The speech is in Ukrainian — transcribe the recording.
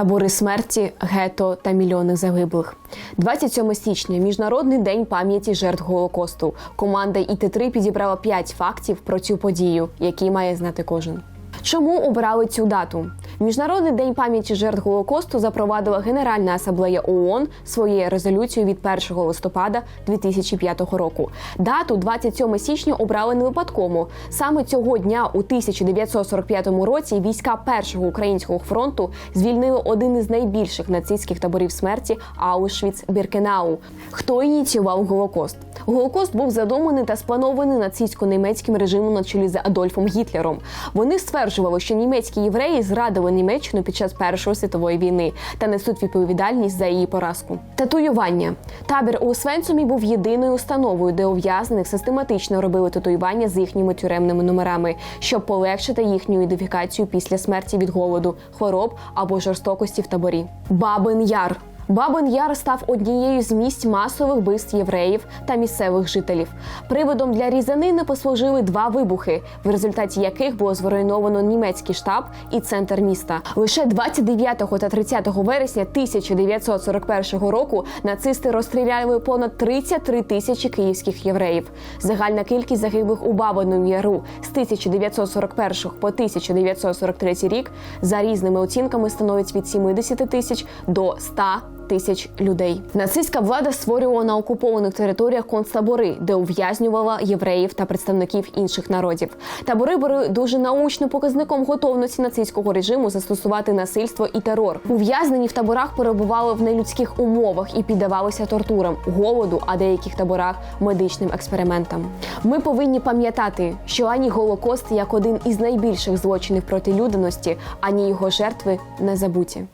Табори смерті, гето та мільйони загиблих. 27 січня міжнародний день пам'яті жертв Голокосту. Команда ІТ3 підібрала 5 фактів про цю подію, які має знати кожен. Чому обрали цю дату? Міжнародний день пам'яті жертв Голокосту запровадила Генеральна асамблея ООН своєю резолюцією від 1 листопада 2005 року. Дату 27 січня обрали не випадково. Саме цього дня у 1945 році війська Першого українського фронту звільнили один із найбільших нацистських таборів смерті Аушвіц-Біркенау. Хто ініціював Голокост? Голокост був задуманий та спланований нацистсько-німецьким режимом на чолі з Адольфом Гітлером. Вони стверджували, що німецькі євреї зрадили Німеччину під час Першої світової війни та несуть відповідальність за її поразку. Татуювання табір у Свенцумі був єдиною установою, де ув'язнених систематично робили татуювання з їхніми тюремними номерами, щоб полегшити їхню ідентифікацію після смерті від голоду, хвороб або жорстокості в таборі. Бабин Яр Бабин Яр став однією з місць масових вбивств євреїв та місцевих жителів. Приводом для різанини послужили два вибухи, в результаті яких було зруйновано німецький штаб і центр міста. Лише 29 та 30 вересня 1941 року нацисти розстріляли понад 33 тисячі київських євреїв. Загальна кількість загиблих у Бабиному Яру з 1941 по 1943 рік за різними оцінками становить від 70 тисяч до 100 тисяч людей. Нацистська влада створювала на окупованих територіях концтабори, де ув'язнювала євреїв та представників інших народів. Табори були дуже научним показником готовності нацистського режиму застосувати насильство і терор. Ув'язнені в таборах перебували в нелюдських умовах і піддавалися тортурам, голоду, а деяких таборах медичним експериментам. Ми повинні пам'ятати, що ані Голокост як один із найбільших злочинів проти людяності, ані його жертви не забуті.